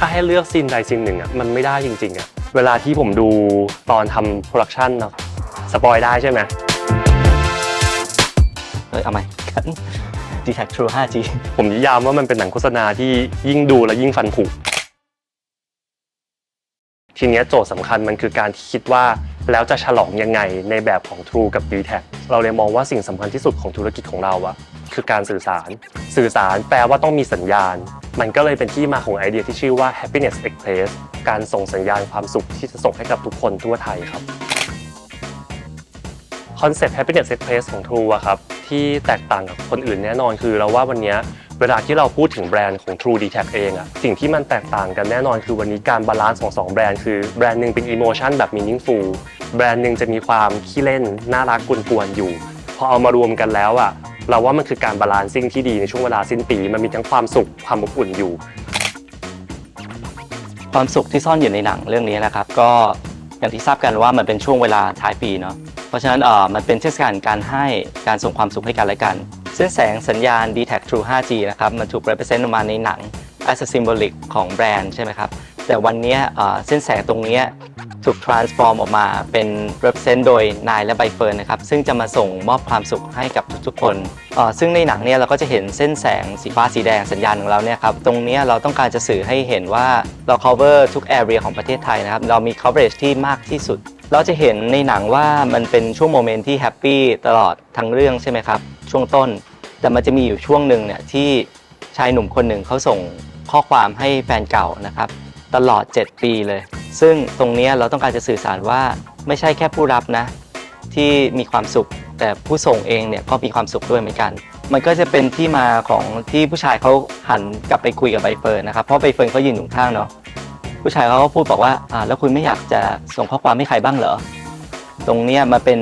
ถ้าให้เลือกซีนใดซีนหนึ่งอะมันไม่ได้จริงๆอะเวลาที่ผมดูตอนทำโปรดักชันเนาะสปอยได้ใช่ไหมเอ้ยเอาใหม่กัน d t a c True 5G ผมนิยามว่ามันเป็นหนังโฆษณาที่ยิ่งดูแล้วยิ่งฟันผุทีเนี้ยโจทย์สำคัญมันคือการที่คิดว่าแล้วจะฉลองยังไงในแบบของ True กับ d t a c เราเลยมองว่าสิ่งสำคัญที่สุดของธุรกิจของเราอะ คือการสื่อสาร สื่อสารแปลว่าต้องมีสัญญาณ มันก็เลยเป็นที่มาของไอเดียที่ชื่อว่า happiness express การส่งสัญญาณความสุขที่จะส่งให้กับทุกคนทั่วไทยครับคอนเซ็ปต์ happiness express ของ True อะครับที่แตกต่างกับคนอื่นแน่นอนคือเราว่าวันนี้เวลาที่เราพูดถึงแบรนด์ของ True d e t a c เองอะสิ่งที่มันแตกต่างกันแน่นอนคือวันนี้การบาลานซ์ของสองแบรนด์คือแบรนด์หนึ่งเป็น emotion แบบ meaningful แบรนด์หนึ่งจะมีความขี้เล่น น่ารักกวนๆอยู่ พอเอามารวมกันแล้วอะ เราว่ามันคือการบาลานซิ่งที่ดีในช่วงเวลาสิ้นปี มันมีทั้งความสุขความอบอุ่นอยู่ ความสุขที่ซ่อนอยู่ในหนังเรื่องนี้นะครับ ก็อย่างที่ทราบกันว่ามันเป็นช่วงเวลาท้ายปีเนาะเพราะฉะนั้นเออมันเป็นเทศกาลการให้การส่งความสุขให้กันและกันเส้นแสงสัญญาณ d t a c True 5G นะครับมันถูก represent ออกมาในหนัง as a symbolic ของแบรนด์ใช่ไหมครับ แต่วันนี้เส้นแสงตรงนี้ถูก transform ออกมาเป็น represent โดยนายและใบเฟิร์นนะครับ ซึ่งจะมาส่งมอบความสุขให้กับทุกๆ คน ซึ่งในหนังเนี่ยเราก็จะเห็นเส้นแสงสีฟ้าสีแดงสัญญาณของเราเนี่ยครับ ตรงนี้เราต้องการจะสื่อให้เห็นว่าเรา cover ทุก area ของประเทศไทยนะครับ เรามี coverage ที่มากที่สุด เราจะเห็นในหนังว่ามันเป็นช่วงโมเมนต์ที่แฮปปี้ตลอดทั้งเรื่องใช่ไหมครับ ช่วงต้น แต่มันจะมีอยู่ช่วงหนึ่งเนี่ยที่ชายหนุ่มคนหนึ่งเขาส่งข้อความให้แฟนเก่านะครับ ตลอด 7 ปีเลย ซึ่งตรงนี้เราต้องการจะสื่อสารว่าไม่ใช่แค่ผู้รับนะ ที่มีความสุข แต่ผู้ส่งเองเนี่ยก็มีความสุขด้วยเหมือนกัน มันก็จะเป็นที่มาของที่ผู้ชายเขาหันกลับไปคุยกับใบเฟิร์นนะครับเพราะใบเฟิร์นเขายืนอยู่ข้างเนาะผู้ชายเขาก็พูดบอกว่าอ่าแล้วคุณไม่อยากจะส่งข้อความให้ใครบ้างเหรอตรงนี้มาเป็น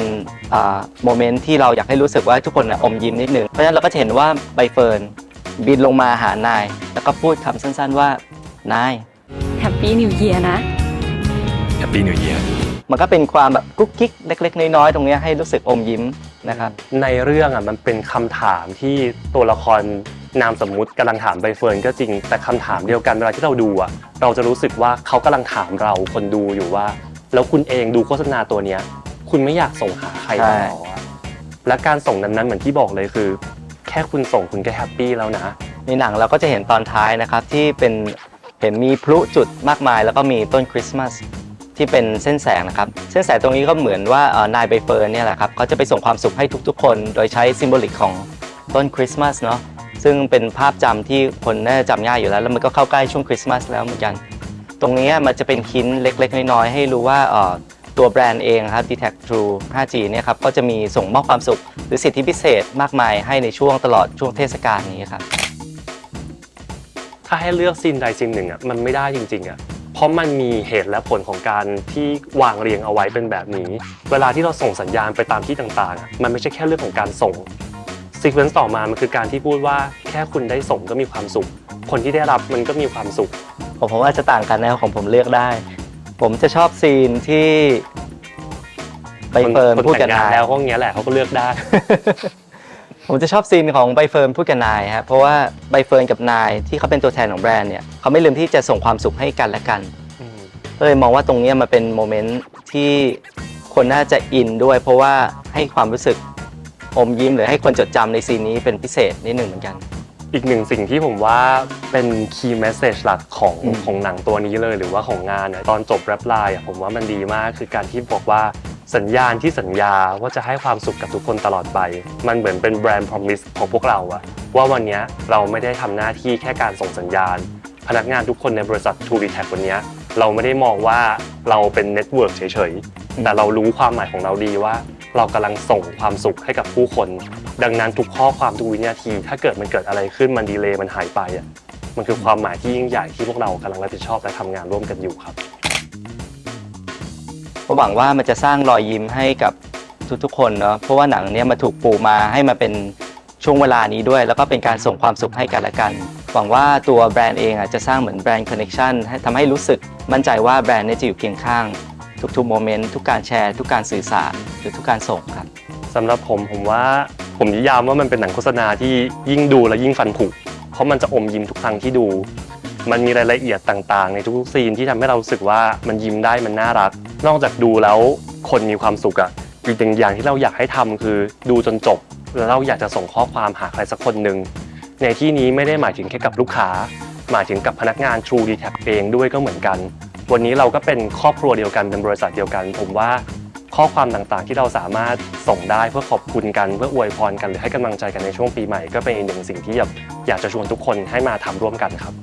อ่าโมเมนต์ที่เราอยากให้รู้สึกว่าทุกคนอมยิ้มนิดนึง เพราะฉะนั้นเราก็จะเห็นว่าใบเฟิร์นบินลงมาหานาย แล้วก็พูดคำสั้นๆว่า นาย แฮปปี้นิวเยียนะ Happy New Year มันก็เป็นความแบบกุ๊กกิ๊กเล็ก ๆ น้อยๆตรงเนี้ยให้รู้สึกอมยิ้มนะครับ ในเรื่องอะมันเป็นคำถามที่ตัวละครนามสมมุติกำลังถามใบเฟิร์นก็จริงแต่คำถามเดียวกันเวลาที่เราดูอะเราจะรู้สึกว่าเขากำลังถามเราคนดูอยู่ว่า แล้วคุณเองดูโฆษณาตัวเนี้ย คุณไม่อยากส่งหาใครใช่บ้างเหรอวะและการส่งนั้นๆเหมือนที่บอกเลยคือ แค่คุณส่งคุณก็แฮปปี้แล้วนะ ในหนังเราก็จะเห็นตอนท้ายนะครับที่เป็น เห็นมีพลุจุดมากมาย แล้วก็มีต้นคริสต์มาสที่เป็นเส้นแสงนะครับ เส้นแสงตรงนี้ก็เหมือนว่านายใบเฟิร์นเนี่ยแหละครับเขาจะไปส่งความสุขให้ทุกๆ คน โดยใช้ซิมโบลิกของต้นคริสต์มาสเนาะซึ่งเป็นภาพจำที่คนน่าจำง่ายอยู่แล้ว แล้วมันก็เข้าใกล้ช่วงคริสต์มาสแล้วเหมือนกัน ตรงนี้มันจะเป็นคินเล็ก ๆ น้อยๆให้รู้ว่าตัวแบรนด์เองครับ d t a c True 5G เนี่ยครับก็จะมีส่งมอบความสุข หรือสิทธิพิเศษมากมายให้ในช่วงตลอดช่วงเทศกาลนี้ครับ ถ้าให้เลือกซีนใดซีนหนึ่งอะมันไม่ได้จริงๆอะเพราะมันมีเหตุและผลของการที่วางเรียงเอาไว้เป็นแบบนี้ เวลาที่เราส่งสัญญาณไปตามที่ต่างๆอะมันไม่ใช่แค่เรื่องของการส่งซีเควนซ์ต่อมามันคือการที่พูดว่าแค่คุณได้ส่งก็มีความสุข คนที่ได้รับมันก็มีความสุข ผมผมว่าจะต่างกันนะของผมเลือกได้ ผมจะชอบซีนที่ใบเฟิร์นคนพูดกับแต่งงานนายแล้วก็อย่างเงี้ยแหละเขาก็เลือกได้ ผมจะชอบซีนของใบเฟิร์นพูดกับนายฮะเพราะว่าใบเฟิร์นกับนายที่เขาเป็นตัวแทนของแบรนด์เนี่ยเขาไม่ลืมที่จะส่งความสุขให้กันและกันก็เลยมองว่าตรงนี้มันเป็นโมเมนต์ที่คนน่าจะอินด้วย เพราะว่าให้ความรู้สึกอมยิ้มหรือให้คนจดจำในซีนนี้เป็นพิเศษนิดหนึ่งเหมือนกัน อีกหนึ่งสิ่งที่ผมว่าเป็น key message หลักของของหนังตัวนี้เลยหรือว่าของงานเนี่ยตอนจบแรปไลน์อะผมว่ามันดีมากคือการที่บอกว่า สัญญาณที่สัญญาว่าจะให้ความสุขกับทุกคนตลอดไป มันเหมือนเป็นแบรนด์ promise ของพวกเราอะว่าวันนี้เราไม่ได้ทำหน้าที่แค่การส่งสัญญาณ พนักงานทุกคนในบริษัท True d t a c วันนี้เราไม่ได้มองว่าเราเป็นเน็ตเวิร์กเฉยๆ แต่เรารู้ความหมายของเราดีว่า เรากำลังส่งความสุขให้กับผู้คน ดังนั้นทุกข้อความทุกวินาที ถ้าเกิดมันเกิดอะไรขึ้นมันดีเลย์มันหายไปอะมันคือความหมายที่ยิ่งใหญ่ที่พวกเรากำลังรับผิดชอบและทำงานร่วมกันอยู่ครับ ผมหวังว่ามันจะสร้างรอยยิ้มให้กับทุกๆคนเนาะเพราะว่าหนังเนี้ยมาถูกปูมาให้มาเป็นช่วงเวลานี้ด้วย แล้วก็เป็นการส่งความสุขให้กันและกัน หวังว่าตัวแบรนด์เองอะจะสร้างเหมือนแบรนด์คอนเน t ชันให้ทำให้รู้สึกมั่นใจว่าแบรนด์เนี้จะอยู่เคียงข้าง ทุกๆโมเมนต์ทุกการแชร์ ทุกการสื่อสารหรือทุกการส่งครับสำหรับผมผมว่าผมนิยามว่ามันเป็นหนังโฆษณาที่ยิ่งดูแล้วยิ่งฟันผุเพราะมันจะอมยิ้มทุกครั้งที่ดู มันมีรายละเอียดต่างๆ ในทุกๆซีนที่ทำให้เรารู้สึกว่ามันยิ้มได้มันน่ารัก นอกจากดูแล้วคนมีความสุขอะอีกหนึ่งอย่างที่เราอยากให้ทำคือดูจนจบ แล้วเราอยากจะส่งข้อความหาใครสักคนหนึ่งในที่นี้ไม่ได้หมายถึงแค่กับลูกค้า หมายถึงกับพนักงาน True d e t a c เองด้วยก็เหมือนกัน วันนี้เราก็เป็นครอบครัวเดียวกันเป็นบริษัทเดียวกัน ผมว่าข้อความต่างๆ ที่เราสามารถส่งได้เพื่อขอบคุณกันเพื่ออวยพรกันหรือให้กำลังใจกันในช่วงปีใหม่ก็เป็นอีกหนึ่งสิ่งที่อยากจะชวนทุกคนให้มาทำร่วมกันครับ